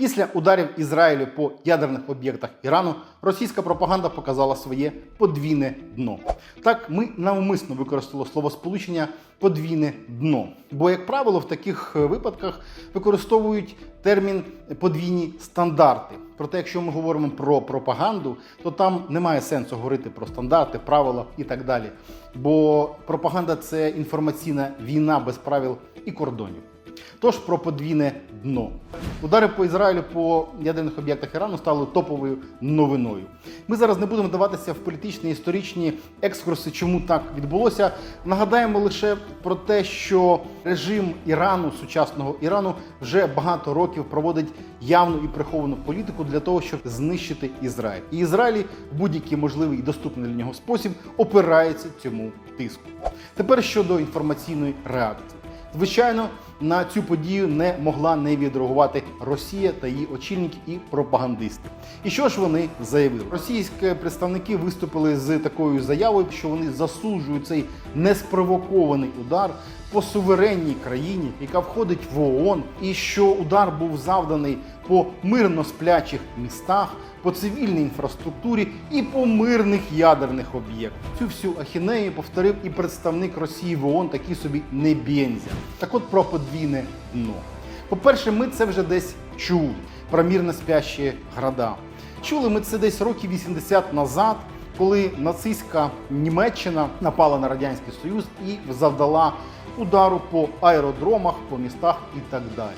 Після ударів Ізраїлю по ядерних об'єктах Ірану російська пропаганда показала своє подвійне дно. Так, ми навмисно використали словосполучення подвійне дно. Бо, як правило, в таких е, випадках використовують термін подвійні стандарти. Проте, якщо ми говоримо про пропаганду, то там немає сенсу говорити про стандарти, правила і так далі. Бо пропаганда це інформаційна війна без правил і кордонів. Тож про подвійне дно. Удари по Ізраїлю по ядерних об'єктах Ірану стали топовою новиною. Ми зараз не будемо вдаватися в політичні історичні екскурси, чому так відбулося. Нагадаємо лише про те, що режим Ірану, сучасного Ірану, вже багато років проводить явну і приховану політику для того, щоб знищити Ізраїль. І Ізраїль в будь-який можливий і доступний для нього спосіб опирається цьому тиску. Тепер щодо інформаційної реакції. Звичайно, на цю подію не могла не відреагувати Росія та її очільники і пропагандисти. І що ж вони заявили? Російські представники виступили з такою заявою, що вони засуджують цей неспровокований удар по суверенній країні, яка входить в ООН, і що удар був завданий по мирно сплячих містах, по цивільній інфраструктурі і по мирних ядерних об'єктах. Цю всю ахінею повторив і представник Росії в ООН, такий собі Небєнзя. Так от про подвійне дно. По-перше, ми це вже десь чули про мірно спящі града. Чули ми це десь років 80 назад, коли нацистська Німеччина напала на Радянський Союз і завдала удару по аеродромах, по містах і так далі.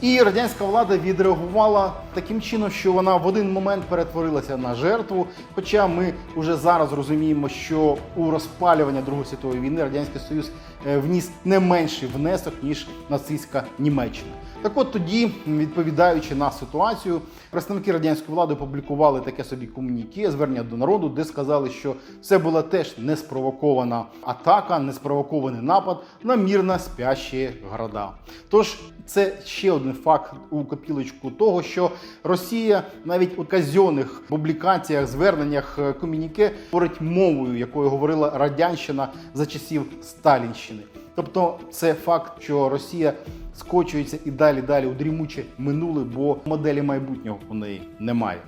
І радянська влада відреагувала таким чином, що вона в один момент перетворилася на жертву. Хоча ми вже зараз розуміємо, що у розпалювання Другої світової війни радянський Союз е, вніс не менший внесок ніж нацистська Німеччина. Так от тоді, відповідаючи на ситуацію, представники радянської влади опублікували таке собі комуніке, звернення до народу, де сказали, що це була теж неспровокована атака, неспровокований напад на мирно спящі города. Тож це ще один факт у копілочку того, що Росія навіть у казьонних публікаціях, зверненнях е, комуніке говорить мовою, якою говорила радянщина за часів Сталінщини. Тобто, це факт, що Росія скочується і далі далі у дрімуче минуле, бо моделі майбутнього у неї немає.